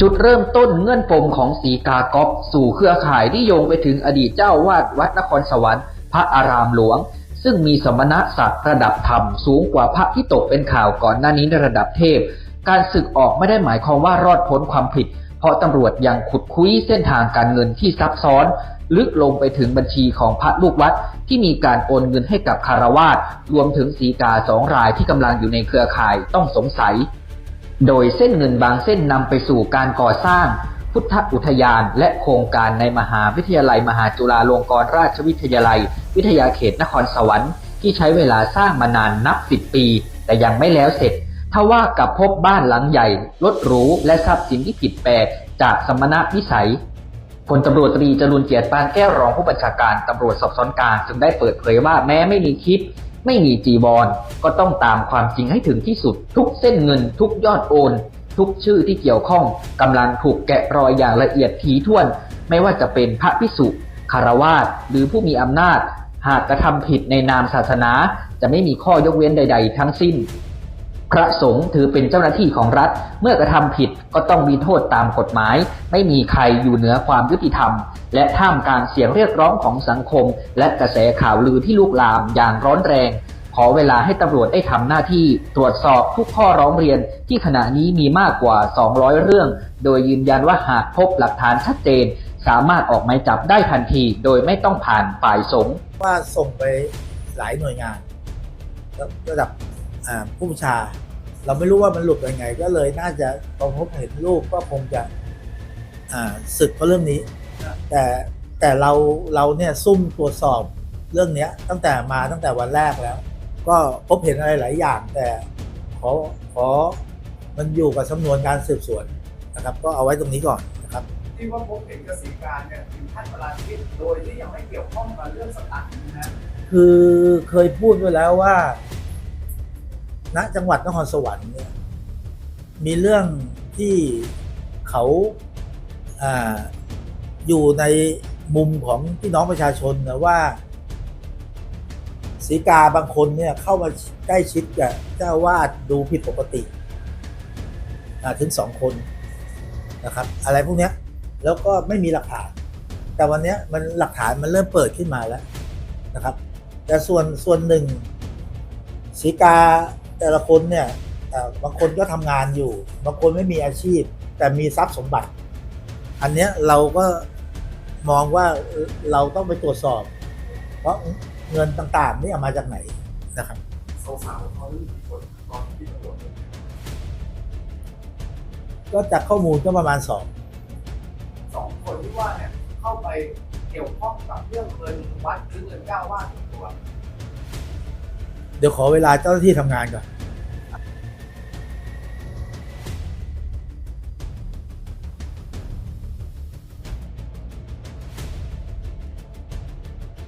จุดเริ่มต้นเงื่อนปมของสีกากอบสู่เครือข่ายที่โยงไปถึงอดีตเจ้าวาดวัดนครสวรรค์ พระอารามหลวง ซึ่งมีสมณศักดิ์ระดับธรรมสูงกว่าพระที่ตกเป็นข่าวก่อนหน้านี้ในระดับเทพ การศึกออกไม่ได้หมายความว่ารอดพ้นความผิด เพราะตำรวจยังขุดคุ้ยเส้นทางการเงินที่ซับซ้อน ลึกลงไปถึงบัญชีของพระลูกวัดที่มีการโอนเงินให้กับคารวาสรวมถึงสีกาสองรายที่กำลังอยู่ในเครือข่ายต้องสงสัย โดยเส้นเงินบางเส้นนำไปสู่การก่อสร้าง พุทธอุทยาน และโครงการในมหาวิทยาลัย มหาจุฬาลงกรณราชวิทยาลัย วิทยาเขตนครสวรรค์ที่ใช้เวลาสร้างมานานนับสิบปี แต่ยังไม่แล้วเสร็จทว่ากับพบบ้านหลังใหญ่รถหรูและทรัพย์สินที่ผิดแปลกจากสมณวิสัยพลตำรวจตรีจรุนเกียรติปานแก้วรองผู้บัญชาการตำรวจสอบสวนกลางจึงได้เปิดเผยว่าแม้ไม่มีคลิป ไม่มีจีบอลก็ต้องตามความจริงให้ถึงที่สุด ทุกเส้นเงิน ทุกยอดโอน ทุกชื่อที่เกี่ยวข้องกำลังถูกแกะรอยอย่างละเอียดถี่ถ้วน ไม่ว่าจะเป็นพระพิสุคารวาสหรือผู้มีอำนาจ หากกระทำผิดในนามศาสนา จะไม่มีข้อยกเว้นใด ๆ ทั้งสิ้น พระสงฆ์ถือเป็นเจ้าหน้าที่ของรัฐ เมื่อกระทำผิดก็ต้องมีโทษตามกฎหมาย ไม่มีใครอยู่เหนือความยุติธรรม และท่ามกลางเสียงเรียกร้องของสังคม และกระแสข่าวลือที่ลุกลามอย่างร้อนแรง ขอเวลาให้ตำรวจได้ทำหน้าที่ตรวจสอบทุกข้อร้องเรียนที่ขณะนี้มีมากกว่า 200 เรื่อง โดยยืนยันว่าหากพบหลักฐานชัดเจน สามารถออกหมายจับได้ทันที โดยไม่ต้องผ่านฝ่ายสงฆ์ว่าส่งไปหลายหน่วยงานระดับ ผู้บัญชา เราไม่รู้ว่ามันหลุดยังไง ก็เลยน่าจะพอพบเห็นรูปก็คงจะอ่าศึกเพราะเรื่องนี้ แต่แต่เราเราเนี่ยซุ่มตรวจสอบเรื่องเนี้ยตั้งแต่มาตั้งแต่วันแรกแล้ว ก็พบเห็นอะไรหลายอย่าง แต่ขอขอมันอยู่กับสำนวนการสืบสวนนะครับ ก็เอาไว้ตรงนี้ก่อนนะครับ ที่ว่าพบเห็นกสิการเนี่ยถึงขั้นประหลาดชีวิตโดยที่ยังไม่เกี่ยวข้องกับเรื่องสตังค์นะคือเคยพูดไว้แล้วว่า ณจังหวัดนครสวรรค์เนี่ยมีเรื่องที่เขาอาอยู่ในมุมของพี่น้องประชาชนนะว่าสีกาบางคนเนี่ยเข้ามาใกล้ชิดกับเจ้าวาดดูผิดปกติถึงสองคนนะครับ อะไรพวกนี้แล้วก็ไม่มีหลักฐาน แต่วันนี้มันหลักฐานมันเริ่มเปิดขึ้นมาแล้วนะครับ แต่ส่วนส่วนหนึ่งสีกา แต่ละคนเนี่ยบางคนก็ทำงานอยู่ บางคนไม่มีอาชีพ แต่มีทรัพย์สมบัติ อันเนี้ยเราก็มองว่าเราต้องไปตรวจสอบ เพราะเงินต่างๆนี่เอามาจากไหนนะครับสาวๆเขาก็จากข้อมูลก็ประมาณสองสองคนที่ว่าเนี่ยเข้าไปเกี่ยวข้องกับเรื่องเงินวัดหรือเงินเจ้าวาดส่วนตัว เดี๋ยวขอเวลาเจ้าหน้าที่ทำงานก่อน